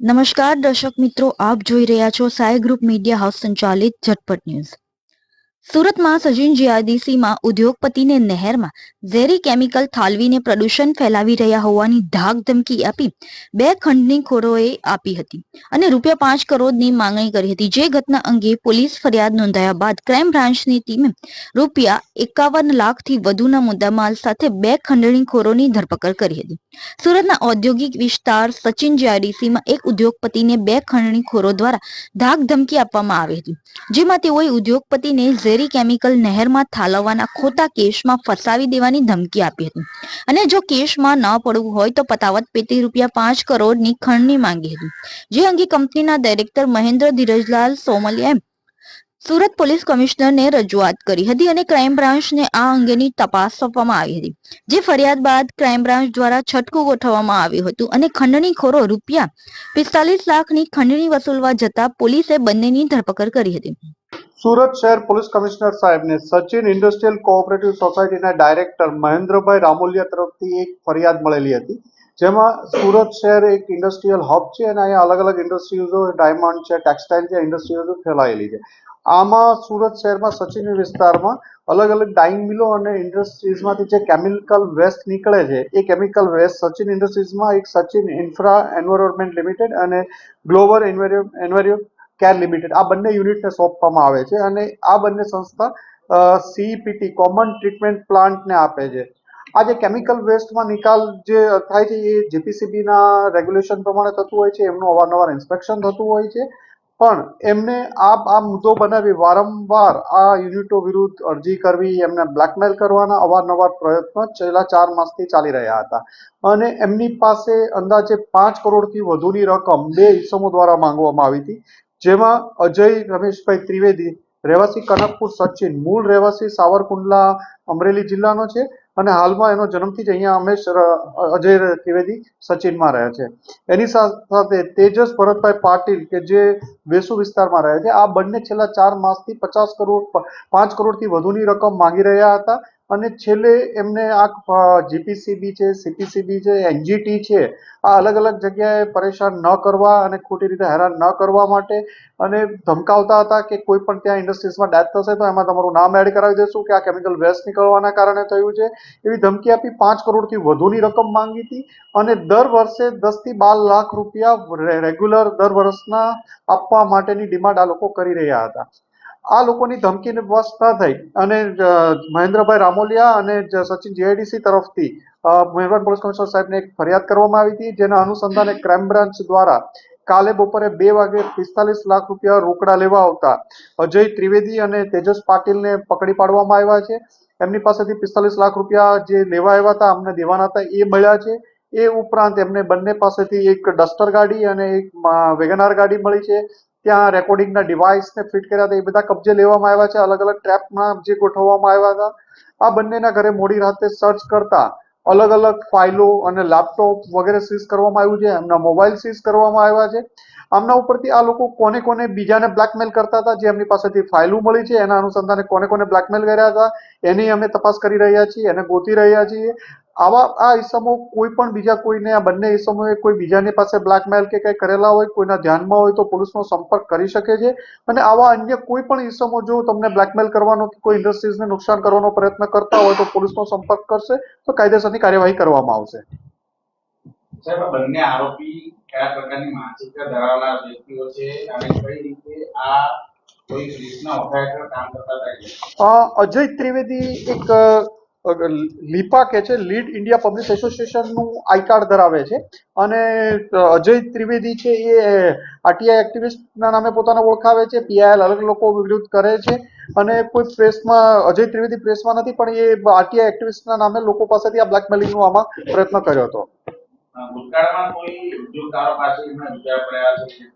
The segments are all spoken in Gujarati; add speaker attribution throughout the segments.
Speaker 1: નમસ્કાર દર્શક મિત્રો આપ જોઈ રહ્યા છો સાય ગ્રુપ મીડિયા હાઉસ સંચાલિત ઝટપટ ન્યૂઝ. સુરતમાં સજીન જીઆઈડીસીમાં ઉદ્યોગપતિને નહેરમાં ઝેરી કેમિકલ થાલવીને પ્રદૂષણ ફેલાવી રહ્યા હોવાની ધાક ધમકી આપી બે ખંડની ખોરોએ આપી હતી અને રૂપિયા પાંચ કરોડની માંગણી કરી હતી. જે ઘટના અંગે પોલીસ ફરિયાદ નોંધાયા બાદ ક્રાઇમ બ્રાન્ચની ટીમે રૂપિયા એકાવન લાખથી વધુના મુદ્દામાલ સાથે બે ખંડણી ખોરોની ધરપકડ કરી હતી. સુરતના ઔદ્યોગિક વિસ્તાર સચિન જીઆઈડીસીમાં એક ઉદ્યોગપતિને બે ખંડણીખોરો દ્વારા ધાક ધમકી આપવામાં આવી હતી, જેમાં તેઓએ ઉદ્યોગપતિને ઝેરી કેમિકલ નહેરમાં થાલવવાના ખોટા કેસમાં ફસાવી દેવાની ધમકી આપી હતી. અને જો કેસમાં ન પડવું હોય તો પતાવત પેટી રૂપિયા પાંચ કરોડની ખંડની માંગી હતી. જે અંગે કંપનીના ડાયરેક્ટર મહેન્દ્ર ધીરજલાલ સોમલિયાએ સુરત પોલીસ કમિશનરને રજૂઆત કરી હતી અને ક્રાઇમ બ્રાન્ચને આ અંગેની તપાસ સોંપવામાં આવી હતી. જે ફરિયાદ બાદ ક્રાઇમ બ્રાન્ચ દ્વારા છટકું ગોઠવવામાં આવ્યું હતું અને ખંડણીખોરો રૂપિયા પિસ્તાલીસ લાખની ખંડણી વસૂલવા જતા પોલીસે બંનેની ધરપકડ કરી હતી.
Speaker 2: સુરત શહેર પોલીસ કમિશનર સાહેબને સચિન ઇન્ડસ્ટ્રીયલ કોઓપરેટિવ સોસાયટીના ડાયરેક્ટર મહેન્દ્રભાઈ રામોલિયા તરફથી એક ફરિયાદ મળેલી હતી, જેમાં સુરત શહેર એક ઇન્ડસ્ટ્રીયલ હબ છે અને અહીંયા અલગ અલગ ઇન્ડસ્ટ્રીઝો, ડાયમંડ છે, ટેક્સટાઇલ છે, ઇન્ડસ્ટ્રીઝો ફેલાયેલી છે. આમાં સુરત શહેરમાં સચિન વિસ્તારમાં અલગ અલગ ડાઇંગ મિલો અને ઇન્ડસ્ટ્રીઝમાંથી જે કેમિકલ વેસ્ટ નીકળે છે, એ કેમિકલ વેસ્ટ સચિન ઇન્ડસ્ટ્રીઝમાં એક સચિન ઇન્ફ્રા એન્વાયરમેન્ટ લિમિટેડ અને Global Enviro Enviro Care Limited આ બંને યુનિટને સોંપવામાં આવે છે અને આ બંને સંસ્થા સીઈપીટી કોમન ટ્રીટમેન્ટ પ્લાન્ટને આપે છે. આ જે કેમિકલ વેસ્ટમાં નિકાલ જે થાય છે, એ જીપીસીબીના રેગ્યુલેશન પ્રમાણે થતું હોય છે, એમનું અવારનવાર ઇન્સ્પેક્શન થતું હોય છે. પણ એમને આ આ મુદ્દો બનાવી વારંવાર આ યુનિટો વિરુદ્ધ અરજી કરવી, એમને બ્લેકમેલ કરવાના અવારનવાર પ્રયત્નો છેલ્લા ચાર માસથી ચાલી રહ્યા હતા. અને એમની પાસે અંદાજે પાંચ કરોડથી વધુની રકમ બે ઇસમો દ્વારા માંગવામાં આવી હતી. જેમાં અજય, રમેશભાઈ ત્રિવેદી, રહેવાસી કનકપુર સચિન, મૂળ રહેવાસી સાવરકુંડલા, અમરેલી જિલ્લાનો છે અને હાલમાં એનો જન્મથી જ અહીંયા અમેશ અજય ત્રિવેદી સચિનમાં રહે છે. એની સાથે તેજસ ભરતભાઈ પાટીલ કે જે વેસુ વિસ્તારમાં રહે છે. આ બંને છેલ્લા ચાર માસથી પચાસ કરોડ પાંચ કરોડથી વધુની રકમ માંગી રહ્યા હતા. અને છેલ્લે એમને આ જીપીસીબી છે સીપીસીબી છે એનજીટી છે, આ અલગ અલગ જગ્યાએ પરેશાન ન કરવા અને ખોટી રીતે હેરાન ન કરવા માટે અને ધમકાવતા હતા કે કોઈ પણ ત્યાં ઇન્ડસ્ટ્રીઝમાં ડેથ થશે તો એમાં તમારું નામ એડ કરાવી દેશું કે આ કેમિકલ વેસ્ટ નીકળવાના કારણે થયું છે. એવી ધમકી આપી પાંચ કરોડથી વધુની રકમ માંગી હતી અને દર વર્ષે દસથી બાર લાખ રૂપિયા રેગ્યુલર દર વર્ષના આપવા માટેની ડિમાન્ડ આ લોકો કરી રહ્યા હતા. આ લોકોની ધમકીને વશ ન થઈ. અને મહેન્દ્રભાઈ રામોલિયા અને સચિન જીઆઈડીસી તરફથી મહેરબાન પોલીસ કમિશનર સાહેબને એક ફરિયાદ કરવામાં આવી હતી, જેના અનુસંધાને ક્રાઇમ બ્રાન્ચ દ્વારા કાલે બપોરે બે વાગે પિસ્તાલીસ લાખ રૂપિયા રોકડા લેવા આવતા અજય ત્રિવેદી અને તેજસ પાટીલને પકડી પાડવામાં આવ્યા છે. એમની પાસેથી પિસ્તાલીસ લાખ રૂપિયા જે લેવા આવ્યા હતા, અમને દેવાના હતા, એ મળ્યા છે. એ ઉપરાંત એમને બંને પાસેથી એક ડસ્ટર ગાડી અને એક વેગનાર ગાડી મળી છે. ત્યાં રેકોર્ડિંગના ડિવાઇસને ફિટ કર્યા હતા, એ બધા કબજે લેવામાં આવ્યા છે. અલગ અલગ ટ્રેપમાં જે ગોઠવવામાં આવ્યા હતા. આ બંનેના ઘરે મોડી રાતે સર્ચ કરતા અલગ અલગ ફાઇલો અને લેપટોપ વગેરે સીઝ કરવામાં આવ્યું છે. એમના મોબાઈલ સીઝ કરવામાં આવ્યા છે. આમના ઉપરથી આ લોકો કોને કોને બીજાને બ્લેકમેલ કરતા હતા, જે એમની પાસેથી ફાઇલો મળી છે. એના અનુસંધાને કોને કોને બ્લેકમેલ કર્યા હતા, એની અમે તપાસ કરી રહ્યા છીએ, એને ગોતી રહ્યા છીએ. આવા આ ઈસમો કોઈ પણ બીજા કોઈને આ બંને ઈસમોએ કોઈ બીજાની પાસે બ્લેકમેલ કે કંઈ કરેલા હોય કોઈના ધ્યાનમાં હોય તો પોલીસનો સંપર્ક કરી શકે છે. અને આવા અન્ય કોઈ પણ ઈસમો જો તમને બ્લેકમેલ કરવાનો કે કોઈ ઇન્ડસ્ટ્રીઝને નુકસાન કરવાનો પ્રયત્ન કરતા હોય તો પોલીસનો સંપર્ક કરશે તો કાયદેસરની કાર્યવાહી કરવામાં આવશે.
Speaker 3: સાહેબ બંને આરોપી કયા પ્રકારની માનસિકતા ધરાવનાર વ્યક્તિઓ છે અને કઈ રીતે આ
Speaker 2: અજય ત્રિવેદી એક લીપા કે છે, લીડ ઇન્ડિયા પબ્લિક એસોસિએશનનું આઈ કાર્ડ ધરાવે છે. અને અજય ત્રિવેદી છે, એ આરટીઆઈ એક્ટિવિસ્ટના નામે પોતાને ઓળખાવે છે. પીઆઈએલ અલગ લોકો વિરુદ્ધ કરે છે. અને કોઈ પ્રેસમાં, અજય ત્રિવેદી પ્રેસમાં નથી, પણ એ આરટીઆઈ એક્ટિવિસ્ટના નામે લોકો પાસેથી આ બ્લેકમેલિંગનો આમાં પ્રયત્ન કર્યો હતો.
Speaker 3: ભૂતકાળમાં કોઈ ઉદ્યોગકારો પાસે વિચાર પડ્યા છે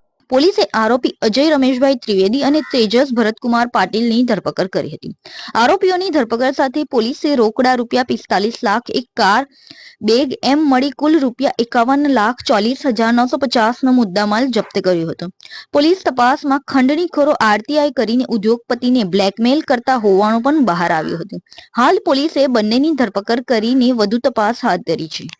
Speaker 1: પોલીસે આરોપી અજય રમેશભાઈ ત્રિવેદી અને તેજસ ભરતકુમાર પાટીલની ધરપકડ કરી હતી. આરોપીઓની ધરપકડ સાથે પોલીસે રોકડા રૂપિયા પિસ્તાલીસ લાખ, એક કાર, બેગ એમ મળી કુલ રૂપિયા એકાવન લાખ ચોલીસ હજાર નવસો પચાસનો મુદ્દામાલ જપ્ત કર્યો હતો. પોલીસ તપાસમાં ખંડણીખોરો આરટીઆઈ કરીને ઉદ્યોગપતિને બ્લેકમેલ કરતા હોવાનું પણ બહાર આવ્યું હતું. હાલ પોલીસે બંનેની ધરપકડ કરીને વધુ તપાસ હાથ ધરી છે.